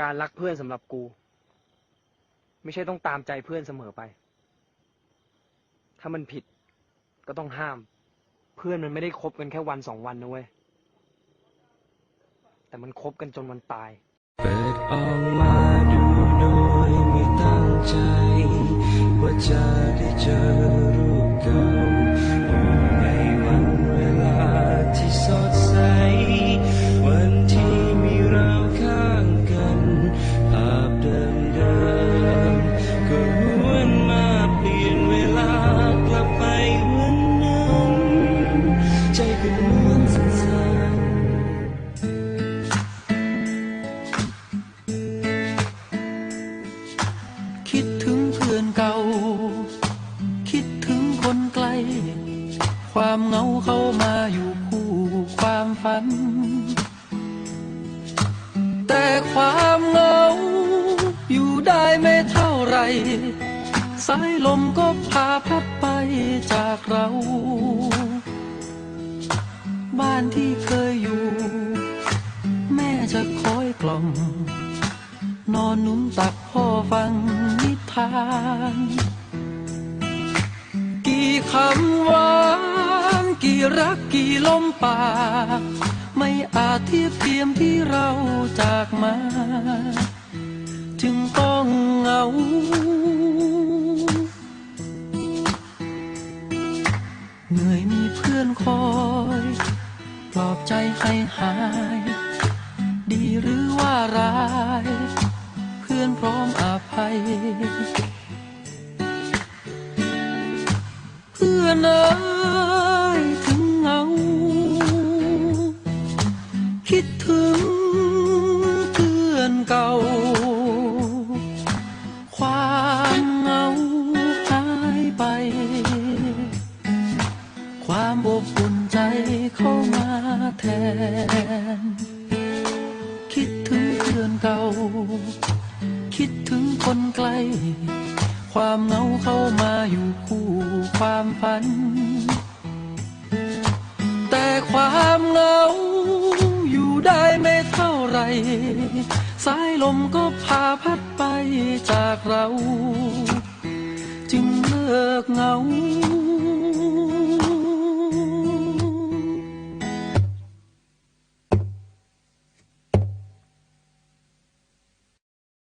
การรักเพื่อนสำหรับกู ไม่ใช่ต้องตามใจเพื่อนเสมอไป ถ้ามันผิดก็ต้องห้าม เพื่อนมันไม่ได้คบกันแค่วันสองวันนะเว้ย แต่มันคบกันจนวันตาย เปิดออกมาดูโดยไม่ตั้งใจ ว่าจะได้เจอรูปเก่าอยู่ใน คนไกล ความเหงาเข้ามาอยู่คู่ความฝัน แต่ความเหงา อยู่ได้ไม่เท่าไร สายลมก็พาพัดไปจากเรา บ้านที่เคยอยู่ แม่จะคอยกล่อม นอนนุ่นตักพ่อฟังนิทาน กี่คำหวานกี่รักกี่ลมปากไม่อาจเทียบเทียมที่เราจากมา จึงต้องเหงาเหนื่อยมีเพื่อนคอยปลอบใจให้หาย ดีหรือว่าร้าย เพื่อนพร้อมอภัย นเอ้ยถึงเงา คิดถึงเพื่อนเก่า ความเหงาหายไป ความอบอุ่นใจเข้ามาแทน คิดถึงเพื่อนเก่า คิดถึงคนไกล ความเหงาเข้ามาอยู่คู่ ความฝัน แต่ความเหงาอยู่ได้ไม่เท่าไร สายลมก็พาพัดไปจากเรา จึงเลิกเหงา